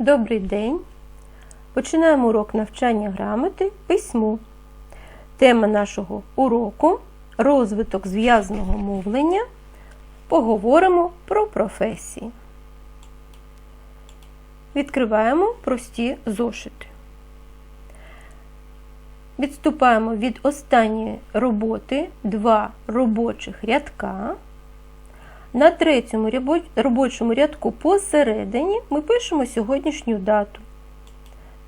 Добрий день! Починаємо урок навчання грамоти письму. Тема нашого уроку розвиток зв'язного мовлення. Поговоримо про професії. Відкриваємо прості зошити. Відступаємо від останньої роботи два робочих рядка. На третьому робочому рядку посередині ми пишемо сьогоднішню дату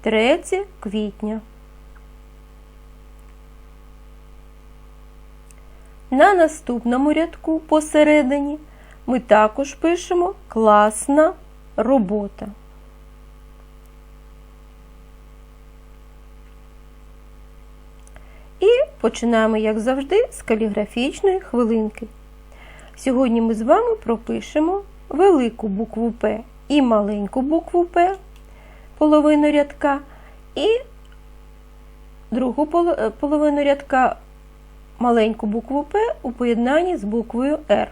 3 квітня. На наступному рядку посередині ми також пишемо класна робота. І починаємо, як завжди, з каліграфічної хвилинки. Сьогодні ми з вами пропишемо велику букву П і маленьку букву П, половину рядка, і другу е, половину рядка маленьку букву П у поєднанні з буквою Р.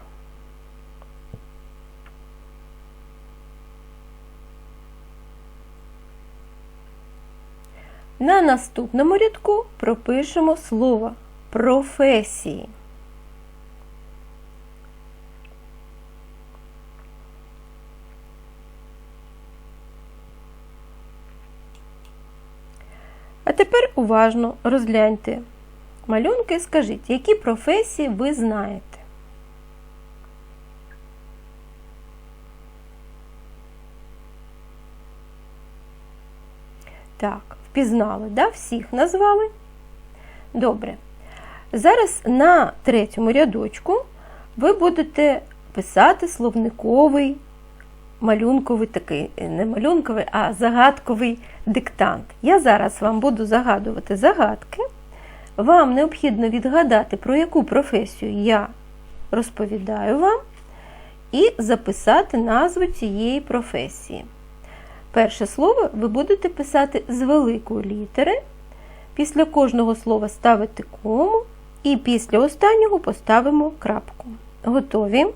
На наступному рядку пропишемо слово професії. А тепер уважно розгляньте малюнки скажіть, які професії ви знаєте. Так, впізнали, да? всіх назвали? Добре. Зараз на третьому рядочку ви будете писати словниковий малюнковий такий, е, не малюнковий, а загадковий диктант. Я зараз вам буду загадувати загадки. Вам необхідно відгадати, про яку професію я розповідаю вам, і записати назву цієї професії. Перше слово ви будете писати з великої літери. Після кожного слова ставити кому, і після останнього поставимо крапку. Готові?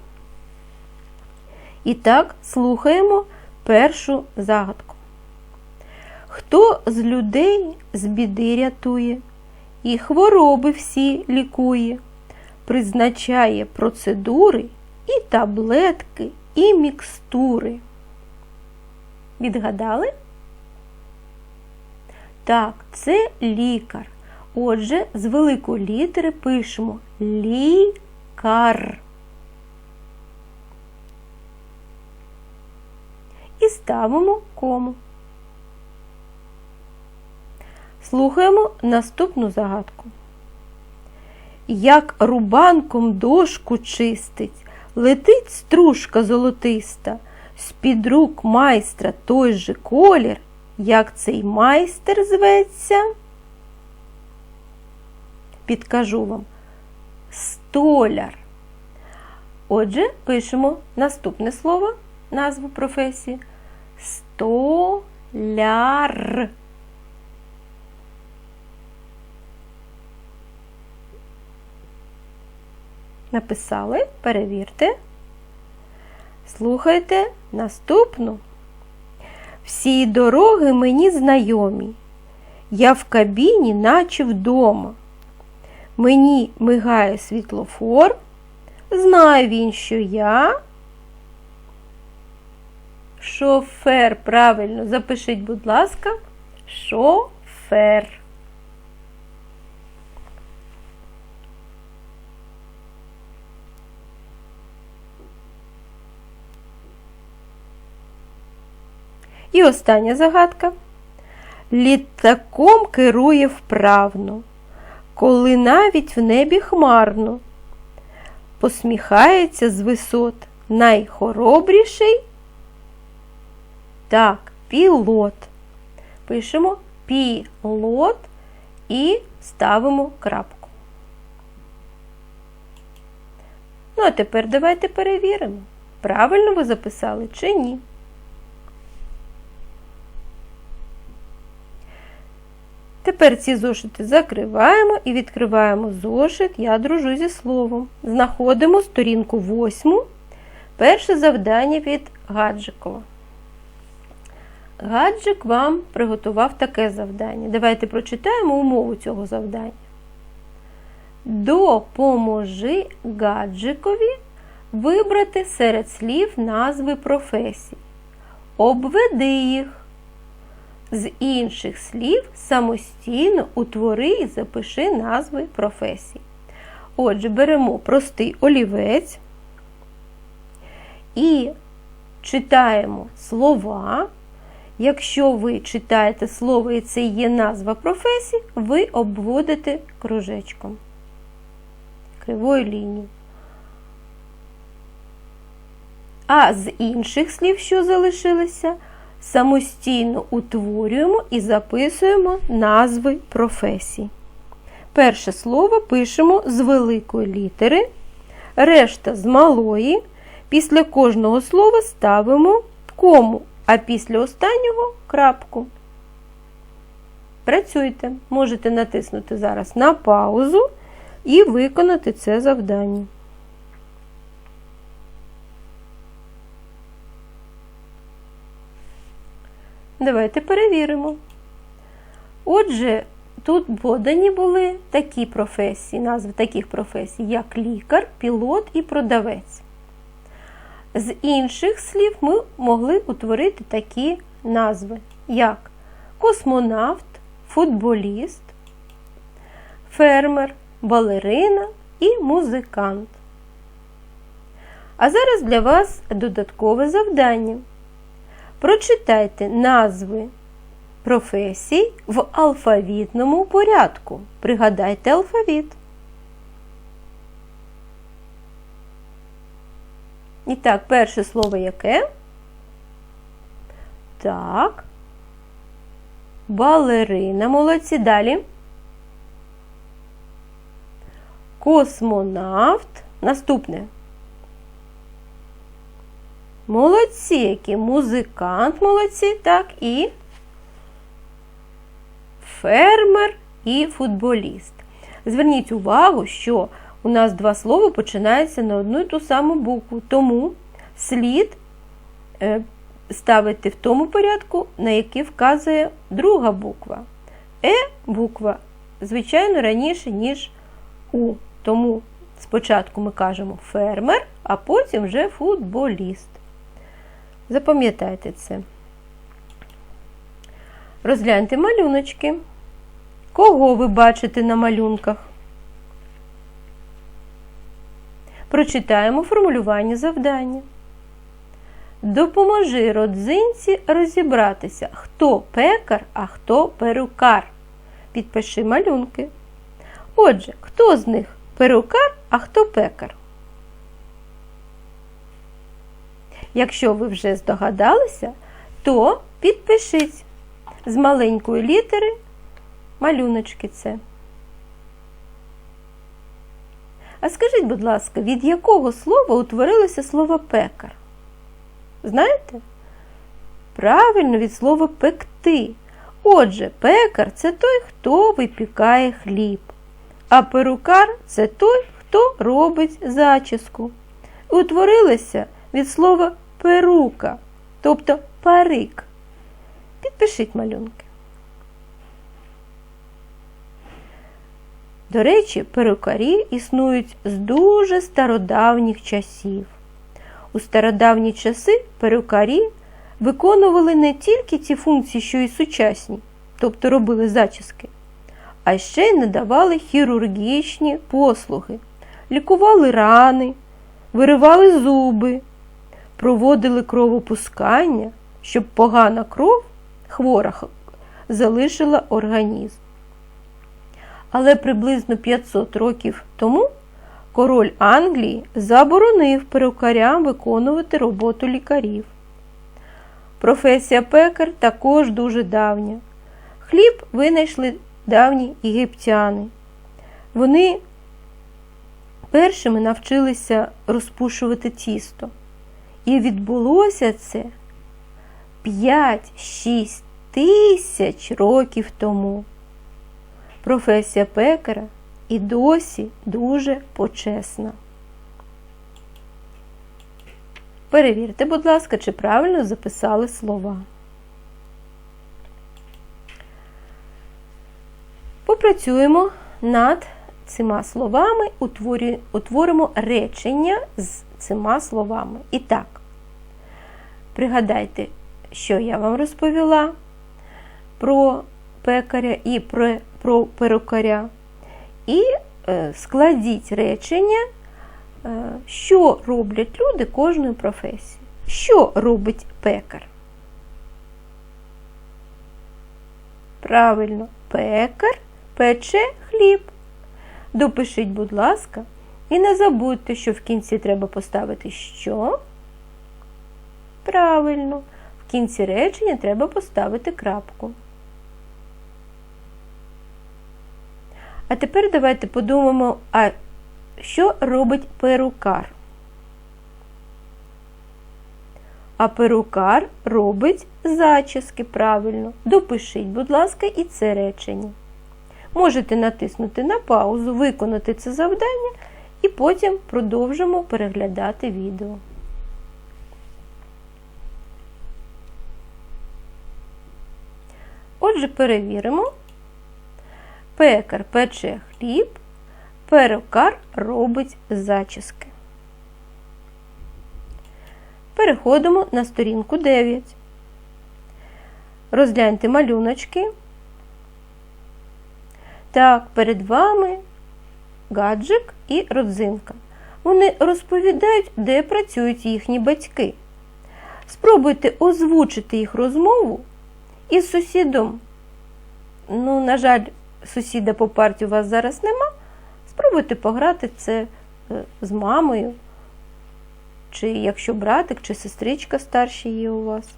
І так, слухаємо першу загадку. Хто з людей з біди рятує, і хвороби всі лікує, призначає процедури і таблетки, і мікстури. Відгадали? Так, це лікар. Отже, з великої літери пишемо лікар. І ставимо кому. Слухаємо наступну загадку. Як рубанком дошку чистить, летить стружка золотиста, з-під рук майстра той же колір, як цей майстер зветься. Підкажу вам столяр. Отже, пишемо наступне слово, назву професії. Столяр. Написали, перевірте. Слухайте наступну. Всі дороги мені знайомі. Я в кабіні, наче вдома. Мені мигає світлофор. Знає він, що я. Шофер. Правильно, запишіть, будь ласка, шофер. І остання загадка. Літаком керує вправно, коли навіть в небі хмарно. Посміхається з висот найхоробріший. Так, пілот. Пишемо пілот і ставимо крапку. Ну, а тепер давайте перевіримо, правильно ви записали чи ні. Тепер ці зошити закриваємо і відкриваємо зошит Я дружу зі словом. Знаходимо сторінку 8. Перше завдання від Гаджикова. Гаджик вам приготував таке завдання. Давайте прочитаємо умову цього завдання. Допоможи гаджикові вибрати серед слів назви професій. Обведи їх. З інших слів самостійно утвори і запиши назви професій. Отже, беремо простий олівець і читаємо слова. Якщо ви читаєте слово і це є назва професії, ви обводите кружечком, кривою лінією. А з інших слів, що залишилися, самостійно утворюємо і записуємо назви професій. Перше слово пишемо з великої літери, решта з малої. Після кожного слова ставимо кому, а після останнього крапку. Працюйте. Можете натиснути зараз на паузу і виконати це завдання. Давайте перевіримо. Отже, тут подані були такі професії, назви таких професій, як лікар, пілот і продавець. З інших слів ми могли утворити такі назви, як космонавт, футболіст, фермер, балерина і музикант. А зараз для вас додаткове завдання. Прочитайте назви професій в алфавітному порядку. Пригадайте алфавіт. І так, перше слово яке? Так. Балерина. Молодці. Далі. Космонавт. Наступне. Молодці, які музикант молодці, так, і фермер і футболіст. Зверніть увагу, що у нас два слова починаються на одну і ту саму букву, тому слід е, ставити в тому порядку, на який вказує друга буква. Е буква, звичайно, раніше, ніж У. Тому спочатку ми кажемо фермер, а потім вже футболіст. Запам'ятайте це. Розгляньте малюночки. Кого ви бачите на малюнках? Прочитаємо формулювання завдання. Допоможи родзинці розібратися, хто пекар, а хто перукар. Підпиши малюнки. Отже, хто з них перукар, а хто пекар? Якщо ви вже здогадалися, то підпишіть з маленької літери малюночки це. А скажіть, будь ласка, від якого слова утворилося слово пекар? Знаєте? Правильно, від слова пекти. Отже, пекар це той, хто випікає хліб, а перукар це той, хто робить зачіску. Утворилося від слова перука, тобто парик. Підпишіть малюнки. До речі, перукарі існують з дуже стародавніх часів. У стародавні часи перукарі виконували не тільки ті функції, що й сучасні, тобто робили зачіски, а ще й надавали хірургічні послуги, лікували рани, виривали зуби, проводили кровопускання, щоб погана кров хвора залишила організм. Але приблизно 500 років тому король Англії заборонив перукарям виконувати роботу лікарів. Професія пекар також дуже давня. Хліб винайшли давні єгиптяни. Вони першими навчилися розпушувати тісто. І відбулося це 5-6 тисяч років тому професія пекера і досі дуже почесна. Перевірте, будь ласка, чи правильно записали слова. Попрацюємо над цими словами, утворимо речення з цими словами. І так, пригадайте, що я вам розповіла про пекаря і про про перукаря. І е, складіть речення, е, що роблять люди кожної професії. Що робить пекар? Правильно, пекар пече хліб. Допишіть, будь ласка, і не забудьте, що в кінці треба поставити що? Правильно, в кінці речення треба поставити крапку. А тепер давайте подумаємо, а що робить перукар? А перукар робить зачіски правильно. Допишіть, будь ласка, і це речення. Можете натиснути на паузу, виконати це завдання і потім продовжимо переглядати відео. Отже, перевіримо. Пекар пече хліб, перукар робить зачіски. Переходимо на сторінку 9. Розгляньте малюночки. Так, перед вами гаджик і родзинка. Вони розповідають, де працюють їхні батьки. Спробуйте озвучити їх розмову із сусідом. Ну, на жаль, сусіда по парті у вас зараз нема. Спробуйте пограти це е, з мамою, чи якщо братик, чи сестричка старші є у вас.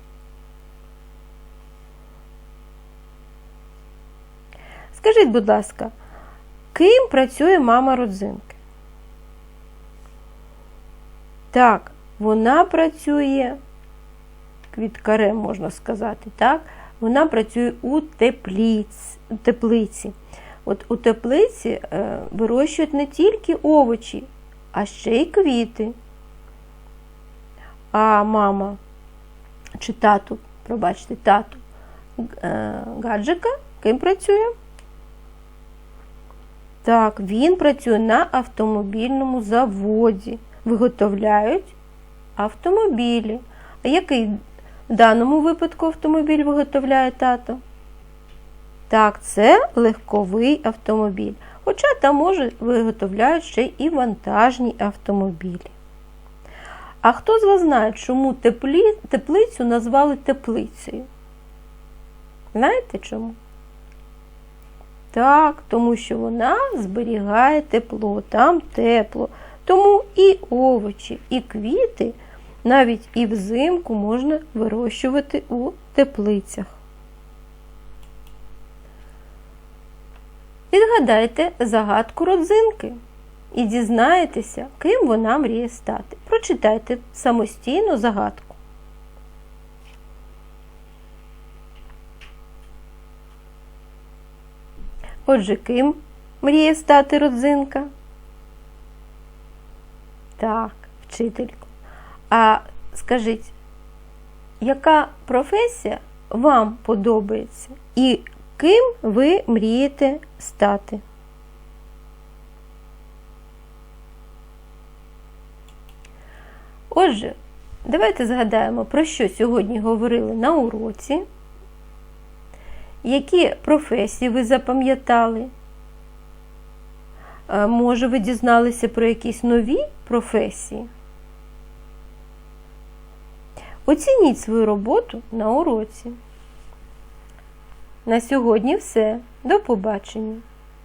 Скажіть, будь ласка, ким працює мама родзинки? Так, вона працює квіткарем, можна сказати, так? Вона працює у тепліць, теплиці. От у теплиці е, вирощують не тільки овочі, а ще й квіти. А мама чи тату, пробачте, тату е, гаджика, ким працює? Так, він працює на автомобільному заводі. Виготовляють автомобілі. А який в даному випадку автомобіль виготовляє тато? Так, це легковий автомобіль. Хоча там, може, виготовляють ще і вантажні автомобілі. А хто з вас знає, чому теплі, теплицю назвали теплицею? Знаєте чому? Так, тому що вона зберігає тепло, там тепло. Тому і овочі, і квіти навіть і взимку можна вирощувати у теплицях. Відгадайте загадку родзинки і дізнаєтеся, ким вона мріє стати. Прочитайте самостійно загадку. Отже, ким мріє стати родзинка? Так, вчителько. А скажіть, яка професія вам подобається і ким ви мрієте стати? Отже, давайте згадаємо, про що сьогодні говорили на уроці, які професії ви запам'ятали. Е, Може, ви дізналися про якісь нові професії? Оцініть свою роботу на уроці. На сьогодні все. До побачення!